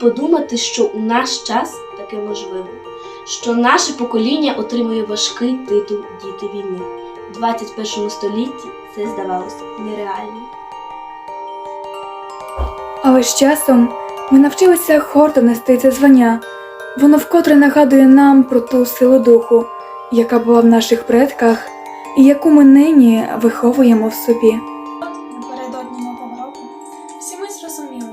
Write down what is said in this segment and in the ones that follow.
подумати, що у наш час таке можливо, що наше покоління отримує важкий титул Діти війни. У 21 столітті це здавалося нереальним. Але з часом ми навчилися гордо нести це звання. Воно вкотре нагадує нам про ту силу духу, яка була в наших предках, і яку ми нині виховуємо в собі. Напередодні нового року всі ми зрозуміли,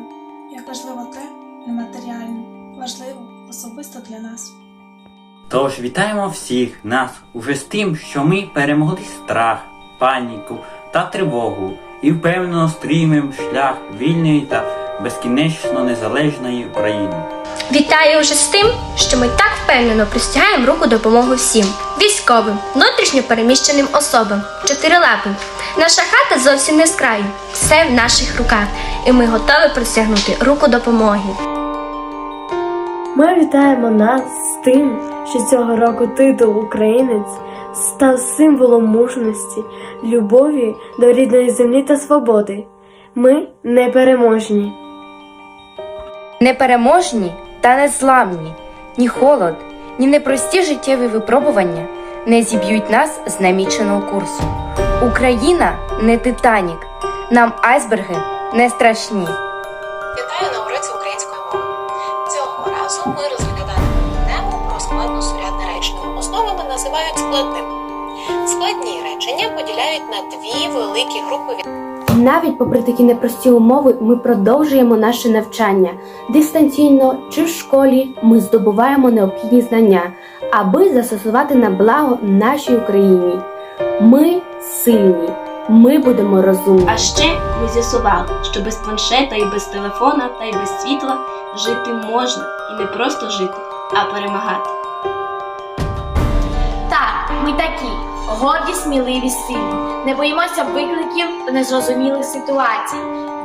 як важливо те нематеріальне, важливо особисто для нас. Тож вітаємо всіх нас уже з тим, що ми перемогли страх, паніку та тривогу і впевнено стрімимо шлях вільної та безкінечно незалежної України. Вітаю вже з тим, що ми так впевнено простягаємо руку допомоги всім військовим, внутрішньо переміщеним особам, чотирилапим. Наша хата зовсім не з краю, все в наших руках, і ми готові простягнути руку допомоги. Ми вітаємо нас з тим, що цього року титул Українець став символом мужності, любові до рідної землі та свободи. Ми непереможні. Непереможні та незламні, ні холод, ні непрості життєві випробування не зіб'ють нас з наміченого курсу. Україна не Титанік, нам айсберги не страшні. Вітаю поділяють на дві великі групи від Навіть попри такі непрості умови, ми продовжуємо наше навчання. Дистанційно чи в школі ми здобуваємо необхідні знання, аби застосувати на благо нашій Україні. Ми сильні, ми будемо розумні. А ще ми з'ясували, що без планшета і без телефона та й без світла жити можна і не просто жити, а перемагати. Так, ми такі горді, сміливі, сильні. Не боїмося викликів та незрозумілих ситуацій.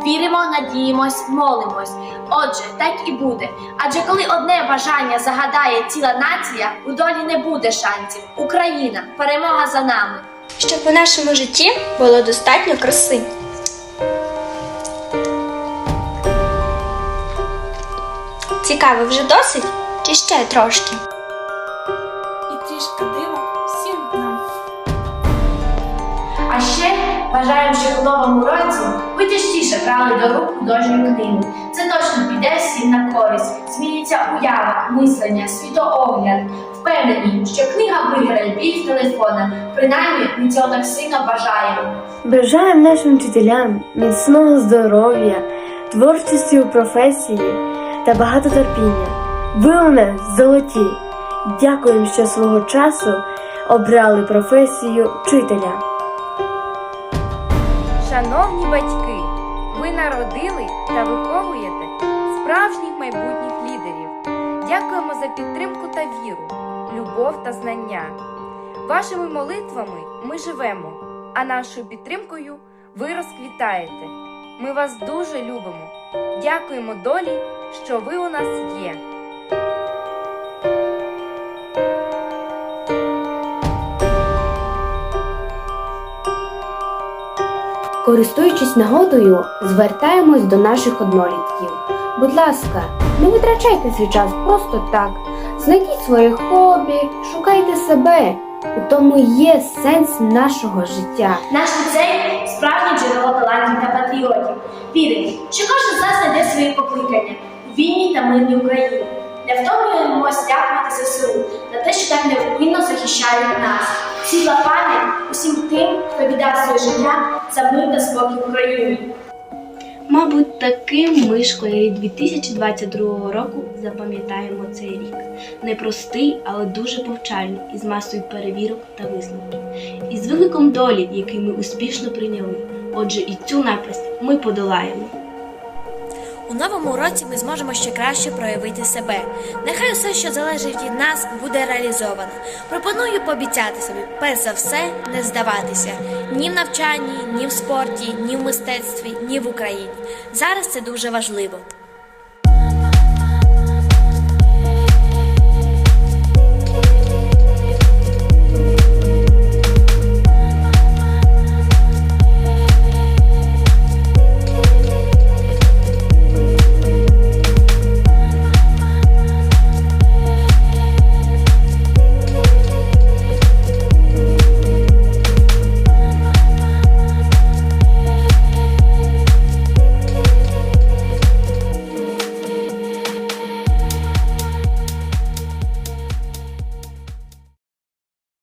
Віримо, надіємось, молимось. Отже, так і буде. Адже коли одне бажання загадає ціла нація, у долі не буде шансів. Україна, перемога за нами. Щоб у нашому житті було достатньо краси. Цікаво вже досить? Чи ще трошки? І трішки бажаємо, щоб у новому році ви частіше брали до рук художню книгу. Це точно піде всім на користь. Зміниться уява, мислення, світоогляд. Впевнені, що книга виграє біль телефона. Принаймні, ми цього так сильно бажаємо. Бажаємо нашим вчителям міцного здоров'я, творчості у професії та багато терпіння. Ви у нас золоті. Дякуємо, що свого часу обрали професію вчителя. Батьки, ви народили та виховуєте справжніх майбутніх лідерів. Дякуємо за підтримку та віру, любов та знання. Вашими молитвами ми живемо, а нашою підтримкою ви розквітаєте. Ми вас дуже любимо. Дякуємо долі, що ви у нас є. Користуючись нагодою, звертаємось до наших однолітків. Будь ласка, не витрачайте свій час просто так. Знайдіть своє хобі, шукайте себе. У тому є сенс нашого життя. Наш ліцей справжнє джерело талантів та патріотів. Вірить, що кожен з нас знайде своє покликання у вільній та мирній Україні. Не втомлюємось дякувати ЗСУ за те, що так невпинно захищають нас. Світла пам'ять усім тим, хто віддав своє життя за мир та спокій в Україні. Мабуть, таким ми школярі 2022 року запам'ятаємо цей рік. Непростий, але дуже повчальний, із масою перевірок та висновків, і з викликом долі, який ми успішно прийняли. Отже, і цю напасть ми подолаємо. У новому році ми зможемо ще краще проявити себе. Нехай усе, що залежить від нас, буде реалізовано. Пропоную пообіцяти собі, перш за все, не здаватися ні в навчанні, ні в спорті, ні в мистецтві, ні в Україні. Зараз це дуже важливо.